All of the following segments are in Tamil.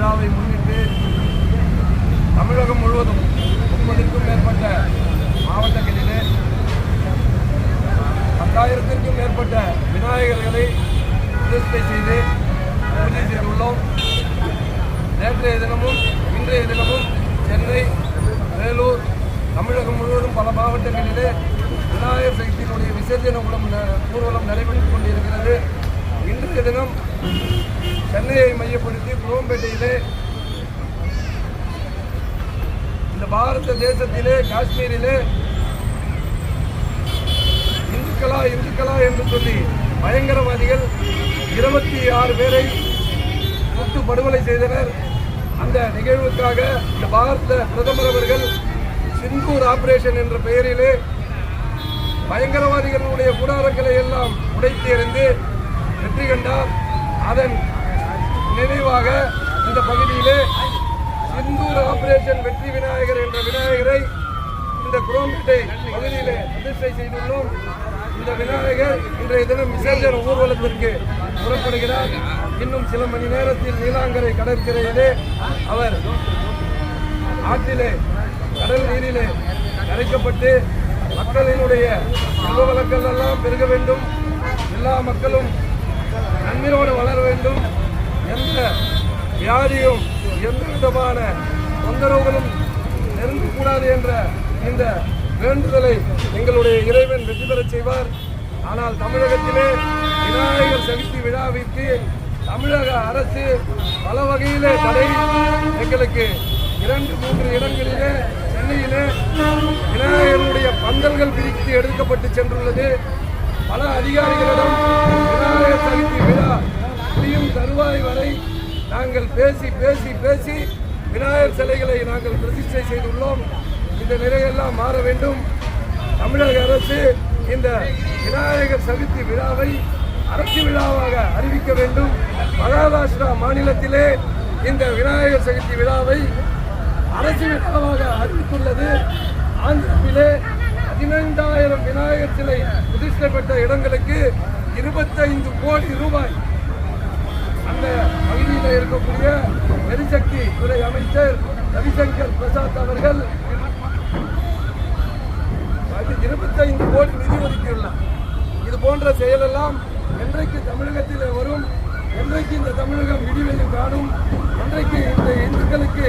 விழாவை முன்னிட்டு தமிழகம் முழுவதும் முப்பதுக்கும் மேற்பட்ட மாவட்டங்களிலே பத்தாயிரத்திற்கும் மேற்பட்ட விநாயகர்களை பிரதிஷ்டை செய்து பூஜை செய்துள்ளோம். நேற்றைய தினமும் இன்றைய தினமும் சென்னை வேலூர் தமிழகம் முழுவதும் பல மாவட்டங்களிலே விநாயகர் சக்தியினுடைய விசர்ஜன ஊர்வலம் ந- ஊர்வலம் நடைபெற்றுக் கொண்டிருக்கிறது. இன்றைய தினம் சென்னையை மையப்படுத்தி குரோம்பேட்டையிலே இந்த பாரத தேசத்திலே காஷ்மீரிலே இந்துக்களா இந்துக்களா என்று சொல்லி பயங்கரவாதிகள் இருபத்தி ஆறு பேரை சுட்டு படுகொலை செய்தனர். அந்த நிகழ்வுக்காக இந்த பாரத பிரதமர் அவர்கள் சிந்தூர் ஆபரேஷன் என்ற பெயரிலே பயங்கரவாதிகளுடைய கூடாரங்களை எல்லாம் உடைத்து எறிந்து வெற்றி கண்டார். அதன் நினைவாக இந்த பகுதியிலே சிந்தூர் ஆபரேஷன் வெற்றி விநாயகர் என்ற விநாயகரை இந்த குரோம்பேட்டை பகுதியிலே பிரதிஷ்டை செய்துள்ளோம். இந்த விநாயகர் இன்றைய தினம் விசர்ஜன ஊர்வலத்திற்கு புறப்படுகிறார். இன்னும் சில மணி நேரத்தில் நீலாங்கரை கடற்கரையிலே அவர் ஆற்றிலே கடல் நீரிலே கரைக்கப்பட்டு மக்களினுடைய செல்வ வளங்கள் எல்லாம் பெருக வேண்டும். எல்லா மக்களும் நன்மையோடு வள வியாதியும் எந்த விதமான தொந்தரவுகளும் நெருங்கக்கூடாது என்ற இந்த வேண்டுதலை எங்களுடைய இறைவன் வெற்றி பெறச் செய்வார். ஆனால் தமிழகத்திலே விநாயகர் சதுர்த்தி விழாவிற்கு தமிழக அரசு பல வகையிலே தடை எங்களுக்கு இரண்டு மூன்று இடங்களிலே சென்னையிலே விநாயகருடைய பந்தல்கள் பிரித்து எடுக்கப்பட்டு சென்றுள்ளது. பல அதிகாரிகளிடம் விநாயகர் சதுர்த்தி விழா முடியும் தருவாய் வரை நாங்கள் பேசி பேசி பேசி விநாயகர் சிலைகளை நாங்கள் பிரதிஷ்டை செய்துள்ளோம். இந்த நிலையெல்லாம் மாற வேண்டும். தமிழக அரசு இந்த விநாயகர் சதுர்த்தி விழாவை அரசு விழாவாக அறிவிக்க வேண்டும். மகாராஷ்டிரா மாநிலத்திலே இந்த விநாயகர் சதுர்த்தி விழாவை அரசு விழாவாக அறிவித்துள்ளது. ஆந்திராவிலே பதினைந்தாயிரம் விநாயகர் சிலை பிரதிஷ்டை பெற்ற இடங்களுக்கு இருபத்தைந்து கோடி ரூபாய் அந்த பகுதியில் இருக்கக்கூடிய எரிசக்தி துறை அமைச்சர் ரவிசங்கர் பிரசாத் அவர்கள் இருபத்தைந்து கோடி நிதி ஒதுக்கியுள்ளார். இது போன்ற செயலெல்லாம் என்றைக்கு தமிழகத்தில் வரும் என்றைக்கு இந்த தமிழகம் விடிவெளியும் காணும் என்றைக்கு இந்த இந்துக்களுக்கு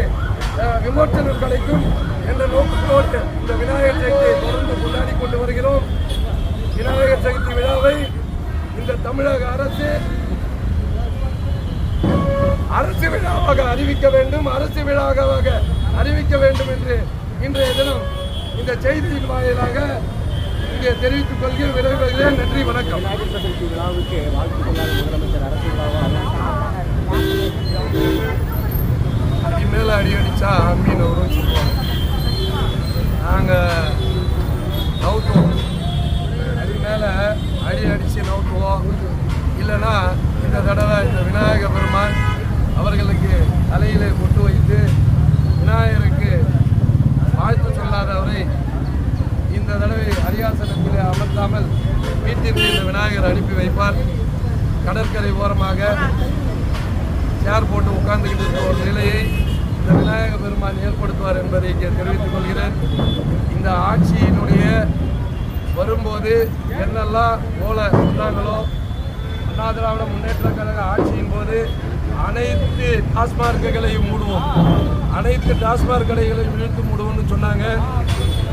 விமோச்சனம் கிடைக்கும் என்ற நோக்கத்தோடு இந்த விநாயகர் சதுர்த்தியை தொடர்ந்து கொண்டாடி கொண்டு வருகிறோம். விநாயகர் சதுர்த்தி விழாவை இந்த தமிழக அரசு அரசு விழாவாக அறிவிக்க வேண்டும் அரசு விழாவாக அறிவிக்க வேண்டும் என்று இன்றைய தினம் இந்த செய்தியின் வாயிலாக இங்கே தெரிவித்துக் கொள்கிறேன். விரைவில் நன்றி வணக்கம். விநாயகர் சதுர்த்தி விழாவுக்கு வாழ்த்து முதலமைச்சர் அரசு விழாவாக அடி மேலே அடி அடித்தா மீன் வரும்னு சொல்லுவாங்க. நாங்கள் நவுத்துவோம். அடி மேலே அடி அடித்து நவுத்துவோம். இல்லைன்னா இந்த தடவை இந்த விநாயகர் தலையில் கொண்டு வைத்து விநாயகருக்கு வாழ்த்து சொல்லாதவரை இந்த தடவை அரியாசனத்தில் அமர்த்தாமல் வீட்டிற்கு இந்த விநாயகர் அனுப்பி வைப்பார். கடற்கரை ஓரமாக சேர் போட்டு உட்கார்ந்துக்கிட்டு இருக்கிற ஒரு நிலையை இந்த விநாயக பெருமான் ஏற்படுத்துவார் என்பதை இங்கே தெரிவித்துக் கொள்கிறேன். இந்த ஆட்சியினுடைய வரும்போது என்னெல்லாம் போல சொன்னாங்களோ அண்ணா திராவிட முன்னேற்ற கழக ஆட்சியின் போது அனைத்து டாஸ்மார்க்குகளையும் மூடுவோம். அனைத்து டாஸ்மாக் கடைகளையும் இழுத்து மூடுவோம்னு சொன்னாங்க.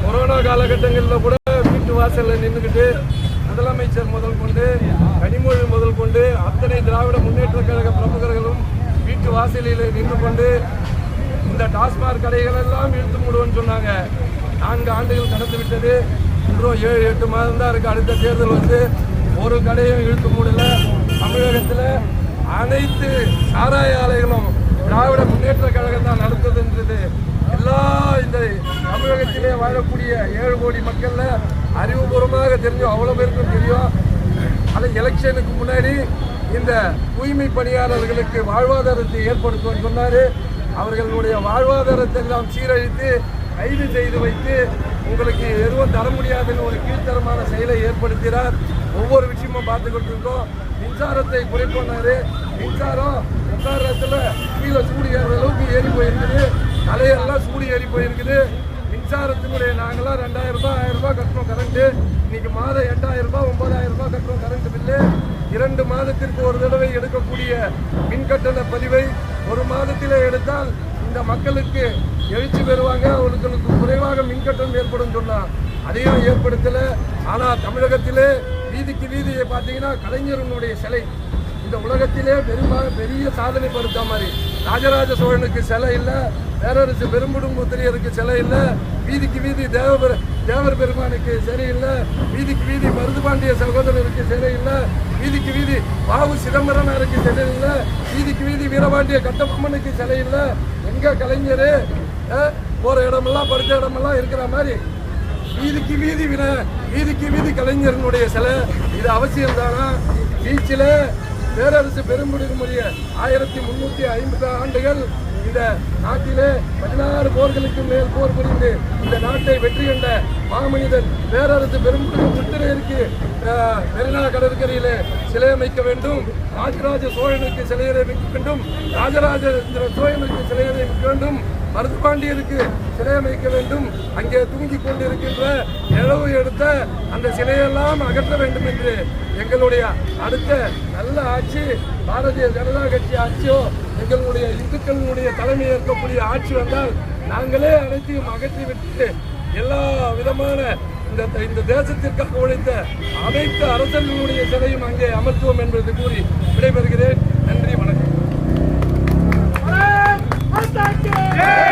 கொரோனா காலகட்டங்களில் கூட வீட்டு வாசலில் நின்றுக்கிட்டு முதலமைச்சர் முதல் கொண்டு கனிமொழி முதல் கொண்டு அத்தனை திராவிட முன்னேற்ற கழக பிரமுகர்களும் வீட்டு வாசலில் நின்று கொண்டு இந்த டாஸ்மாக் கடைகளெல்லாம் இழுத்து மூடுவோம்னு சொன்னாங்க. நான்கு ஆண்டுகள் கடந்து விட்டது. இன்றும் ஏழு எட்டு மாதம் தான் இருக்குது அடுத்த தேர்தல் வந்து ஒரு கடையும் இழுத்து மூடல. தமிழகத்தில் அனைத்து சாராய ஆலைகளும் திராவிட முன்னேற்ற கழகம் தான் நடத்துதுன்றது. எல்லா இந்த தமிழகத்திலே வாழக்கூடிய ஏழு கோடி மக்கள்ல அறிவுபூர்வமாக தெரியும் அவ்வளோ பேருக்கும் தெரியும். அது எலெக்ஷனுக்கு முன்னாடி இந்த தூய்மை பணியாளர்களுக்கு வாழ்வாதாரத்தை ஏற்படுத்தும் சொன்னார். அவர்களுடைய வாழ்வாதாரத்தை எல்லாம் சீரழித்து கைது செய்து வைத்து உங்களுக்கு எதுவும் தர முடியாதுன்னு ஒரு கீழ்த்தரமான செயலை ஏற்படுத்தினார். ஒவ்வொரு விஷயமும் பார்த்துக்கிட்டு இருக்கோம் மின்சாரத்தை குறைப்போனாரு மின்சாரம் உட்காரத்துல கீழே சூடு ஏறுற அளவுக்கு ஏறி போயிருக்குது. தலையெல்லாம் சூடு ஏறி போயிருக்குது. மின்சாரத்தினுடைய நாங்களாம் ரெண்டாயிரம் ரூபாய் ஆயிரம் ரூபாய் கட்டுறோம் கரண்ட்டு. இன்னைக்கு மாதம் எட்டாயிரம் ரூபாய் ஒன்பதாயிரம் ரூபாய் கட்டுறோம் கரண்ட் பில்லு. இரண்டு மாதத்திற்கு ஒரு தடவை எடுக்கக்கூடிய மின்கட்டண பதிவை ஒரு மாதத்திலே எடுத்தால் இந்த மக்களுக்கு எழுச்சி பெறுவாங்க. அவர்களுக்கு குறைவாக மின் கட்டணம் ஏற்படும் சொன்னால் அதையும் ஏற்படுத்தல. ஆனா தமிழகத்திலே வீதிக்கு வீதியை பார்த்தீங்கன்னா கலைஞரனுடைய சிலை. இந்த உலகத்திலே பெருமா பெரிய சாதனை படுத்த மாதிரி. ராஜராஜ சோழனுக்கு சிலை இல்லை பேரரசு பெரும்புடும்புத்திரியருக்கு சிலை இல்லை வீதிக்கு வீதி தேவ தேவர் பெருமானுக்கு சிலை இல்லை வீதிக்கு வீதி மருதுபாண்டிய சகோதரருக்கு சிலை இல்லை வீதிக்கு வீதி பாபு சிதம்பரனாருக்கு சிலை இல்லை வீதிக்கு வீதி வீரபாண்டிய கட்டபொம்மனுக்கு சிலை இல்லை. எங்கள் கலைஞர் போகிற இடமெல்லாம் படித்த இடமெல்லாம் இருக்கிற மாதிரி வீதிக்கு வீதி வின வீதிக்கு வீதி கலைஞரனுடைய சிலை. இது அவசியம் தானா பீச்சில் பேரரசு பெரும்புடைய ஆயிரத்தி முன்னூற்றி ஐம்பது ஆண்டுகள் இந்த நாட்டிலே பதினாறு போர்களுக்கு மேல் போர் புரிந்து இந்த நாட்டை வெற்றி கண்ட மாமனிதன் பேரரசு பெரும்புடியும் முத்திரையருக்கு மெரினா கடற்கரையிலே சிலை அமைக்க வேண்டும். ராஜராஜ சோழனுக்கு சிலையை அமைக்க வேண்டும். ராஜராஜ சோழனுக்கு சிலையை அமைக்க வேண்டும். மருதுபாண்டியருக்கு சிலை அமைக்க வேண்டும். அங்கே தூங்கி கொண்டிருக்கின்ற இழவு எடுத்த அந்த சிலையெல்லாம் அகற்ற வேண்டும் என்று எங்களுடைய அடுத்த நல்ல ஆட்சி பாரதிய ஜனதா கட்சி ஆட்சியோ எங்களுடைய இந்துக்களுடைய தலைமை ஏற்கக்கூடிய ஆட்சி வந்தால் நாங்களே அனைத்தையும் அகற்றிவிட்டு எல்லா விதமான இந்த இந்த தேசத்திற்காக உழைத்த அனைத்து அரசர்களுடைய சிலையும் அங்கே அமர்த்துவோம் என்பது கூறி விடைபெறுகிறேன். ataque!